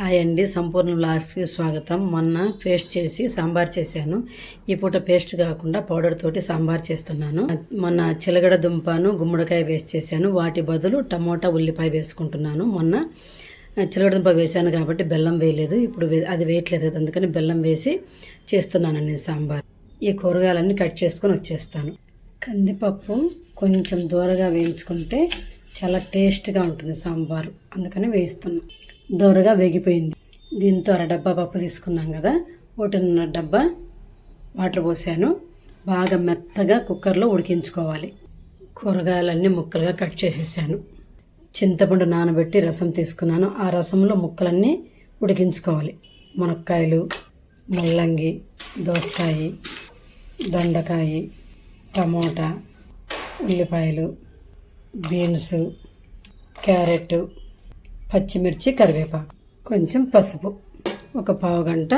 Hi అండి. సంపూర్ణ లాస్కి స్వాగతం. మొన్న పేస్ట్ చేసి సాంబార్ చేశాను. ఈ పూట పేస్ట్ కాకుండా పౌడర్ తోటి సాంబార్ చేస్తున్నాను. మొన్న చిలగడ దుంపను గుమ్మడికాయ వేస్ట్ చేశాను. వాటి బదులు టమోటా ఉల్లిపాయ వేసుకుంటున్నాను. మొన్న చిలగడ దుంప వేశాను కాబట్టి బెల్లం వేయలేదు. ఇప్పుడు వే- అది వేయట్లేదు కదా అందుకని బెల్లం వేసి చేస్తున్నాను నేను సాంబార్. ఈ కూరగాయలన్నీ కట్ చేసుకొని వచ్చేస్తాను. కందిపప్పు కొంచెం దూరగా వేయించుకుంటే చాలా టేస్ట్గా ఉంటుంది సాంబారు. అందుకని వేయిస్తున్నాను దూరగా వేగిపోయింది. దీంతో అర డబ్బా పప్పు తీసుకున్నాం కదా. ఒకటిన్నర డబ్బా వాటర్ పోసాను. బాగా మెత్తగా కుక్కర్లో ఉడికించుకోవాలి. కూరగాయలన్నీ ముక్కలుగా కట్ చేసేసాను. చింతపండు నానబెట్టి రసం తీసుకున్నాను. ఆ రసంలో ముక్కలన్నీ ఉడికించుకోవాలి. మునక్కాయలు ముల్లంగి దోసకాయ దొండకాయ టమోటా ఉల్లిపాయలు బీన్స్ క్యారెట్ పచ్చిమిర్చి కరివేపాకు. కొంచెం పసుపు. ఒక పావు గంట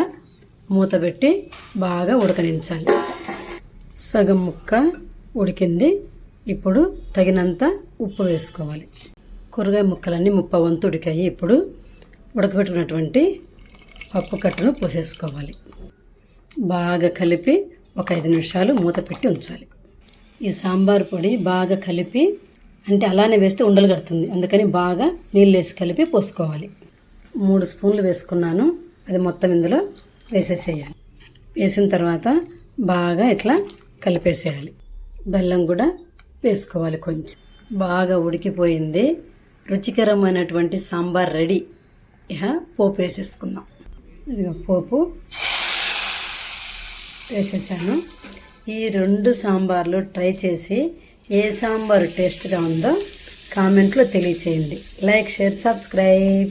మూత పెట్టి బాగా ఉడకనించాలి. సగం ముక్క ఉడికింది. ఇప్పుడు తగినంత ఉప్పు వేసుకోవాలి. కూరగాయ ముక్కలన్నీ ముప్ప వంతు ఉడికాయి. ఇప్పుడు ఉడకబెట్టుకున్నటువంటి పప్పు కట్టును పోసేసుకోవాలి. బాగా కలిపి ఒక ఐదు నిమిషాలు మూత పెట్టి ఉంచాలి. ఈ సాంబార్ పొడి బాగా కలిపి అంటే అలానే వేస్తే ఉండలు కడుతుంది. అందుకని బాగా నీళ్ళు వేసి కలిపి పోసుకోవాలి. మూడు స్పూన్లు వేసుకున్నాను. అది మొత్తం ఇందులో వేసేసేయాలి. వేసిన తర్వాత బాగా ఇట్లా కలిపేసేయాలి. బెల్లం కూడా వేసుకోవాలి కొంచెం. బాగా ఉడికిపోయింది. రుచికరమైనటువంటి సాంబార్ రెడీ. ఇహ పోపు వేసేసుకుందాం. ఇదిగో పోపు వేసేసాను. ఈ రెండు సాంబార్లు ట్రై చేసి ఏ సాంబార్ టేస్ట్గా ఉందో కామెంట్లో తెలియచేయండి. Like share subscribe.